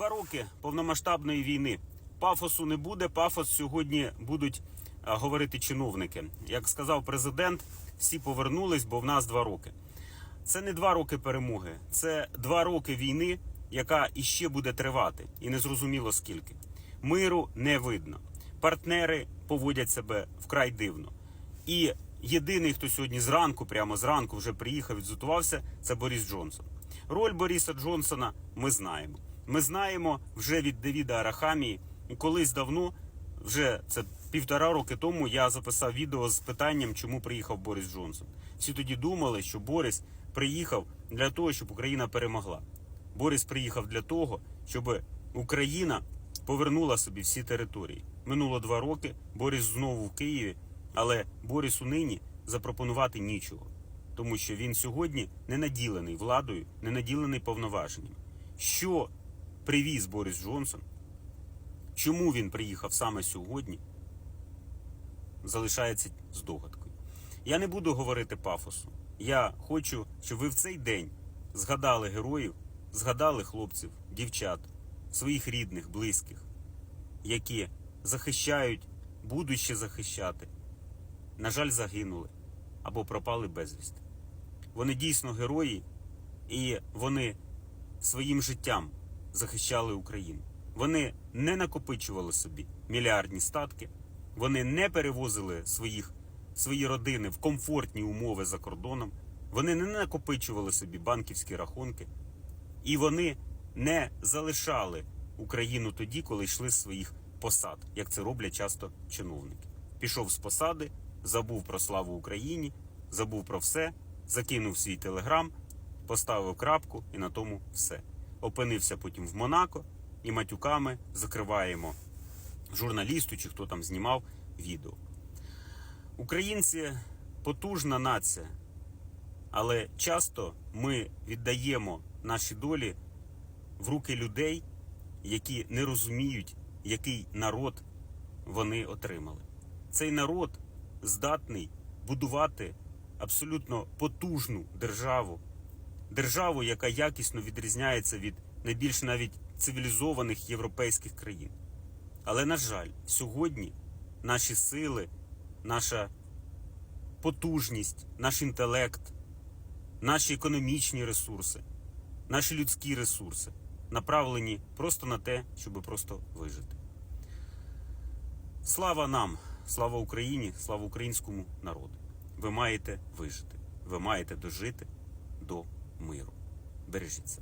Два роки повномасштабної війни. Пафосу не буде. Пафос сьогодні будуть говорити чиновники. Як сказав президент, всі повернулись, бо в нас два роки. Це не два роки перемоги, це два роки війни, яка іще буде тривати, і незрозуміло скільки. Миру не видно. Партнери поводять себе вкрай дивно. І єдиний, хто сьогодні зранку, прямо зранку, вже приїхав, відзутувався, це Борис Джонсон. Роль Бориса Джонсона ми знаємо. Ми знаємо вже від Девіда Арахамії. Колись давно, вже це півтора роки тому, я записав відео з питанням, чому приїхав Борис Джонсон. Всі тоді думали, що Борис приїхав для того, щоб Україна перемогла. Борис приїхав для того, щоб Україна повернула собі всі території. Минуло два роки. Борис знову в Києві, але Борису нині запропонувати нічого, тому що він сьогодні не наділений владою, не наділений повноваженнями. Що привіз Борис Джонсон? Чому він приїхав саме сьогодні? Залишається здогадкою. Я не буду говорити пафосу. Я хочу, щоб ви в цей день згадали героїв, згадали хлопців, дівчат, своїх рідних, близьких, які захищають, будуть ще захищати. На жаль, загинули або пропали безвісти. Вони дійсно герої, і вони своїм життям захищали Україну. Вони не накопичували собі мільярдні статки, вони не перевозили своїх, свої родини в комфортні умови за кордоном, вони не накопичували собі банківські рахунки, і вони не залишали Україну тоді, коли йшли з своїх посад, як це роблять часто чиновники. Пішов з посади, забув про славу Україні, забув про все, закинув свій телеграм, поставив крапку і на тому все. Опинився потім в Монако і матюками закриваємо журналісту чи хто там знімав відео. Українці потужна нація, але часто ми віддаємо наші долі в руки людей, які не розуміють, який народ вони отримали. Цей народ здатний будувати абсолютно потужну державу, державу, яка якісно відрізняється від найбільш навіть цивілізованих європейських країн. Але, на жаль, сьогодні наші сили, наша потужність, наш інтелект, наші економічні ресурси, наші людські ресурси направлені просто на те, щоб просто вижити. Слава нам, слава Україні, слава українському народу. Ви маєте вижити, ви маєте дожити до. Бережіть.